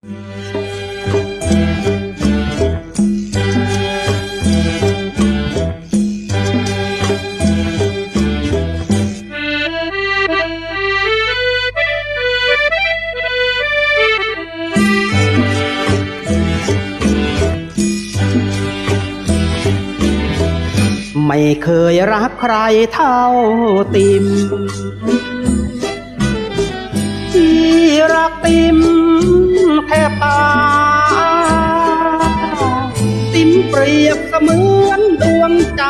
ไม่เคยรักใครเท่าติม ที่รักติม แทบตาติมเปรียบเสมือนดวงใจ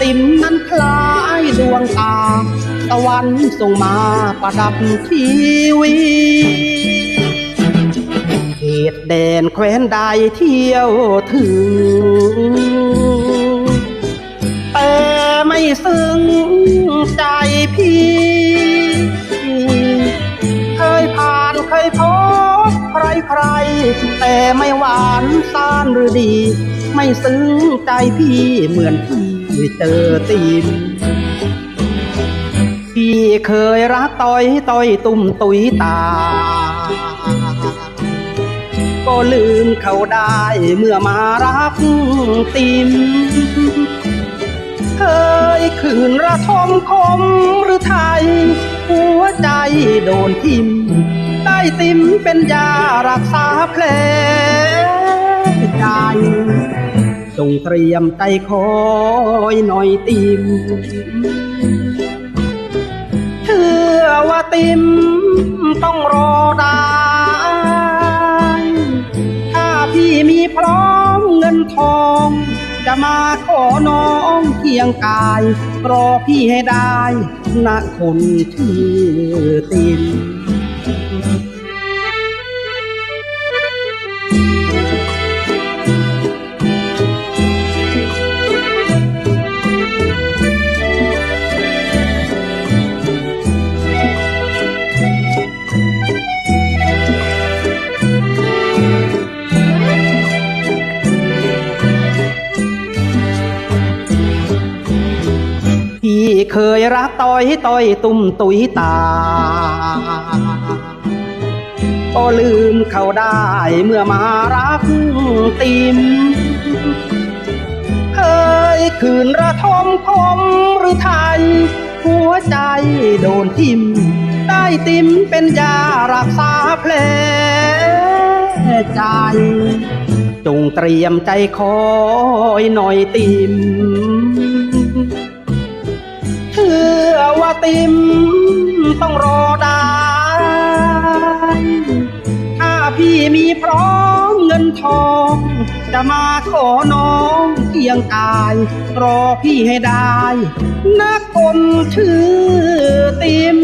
ติมนั้นคล้ายดวงตา ตะวันส่งมาประดับชีวิตเขตแดนแคว้นใดเที่ยวถึง แต่ไม่หวานซ่านหรือดี ไม่ซึ้งใจพี่เหมือนพี่เจอตีมพี่เคยรักต้อยต้อยตุ่มตุยตา ก็ลืมเขาได้เมื่อมารักติม เคยขืนระทมคมหรือไทย หัวใจโดนทิม ติมเป็นยารักษาแผลใจจงเตรียมใจคอยหน่อยติมเชื่อว่าติมต้องรอได้ ถ้าพี่มีพร้อมเงินทอง จะมาขอน้องเคียงกาย รอพี่ให้ได้นะคนชื่ติม พี่เคยรักต้อยต้อยตุ่มตุยตา ก็ลืมเขาได้เมื่อมารักติมเคยคืนระทมคมหรือไทย หัวใจโดนทิม ได้ติมเป็นยารักษาแผลใจ จงเตรียมใจคอยหน่อยติม ติมต้องรอดาถ้าพี่มีพร้อมเงินทอง จะมาขอน้องเกี่ยงกาย รอพี่ให้ได้นักคนชื่อติม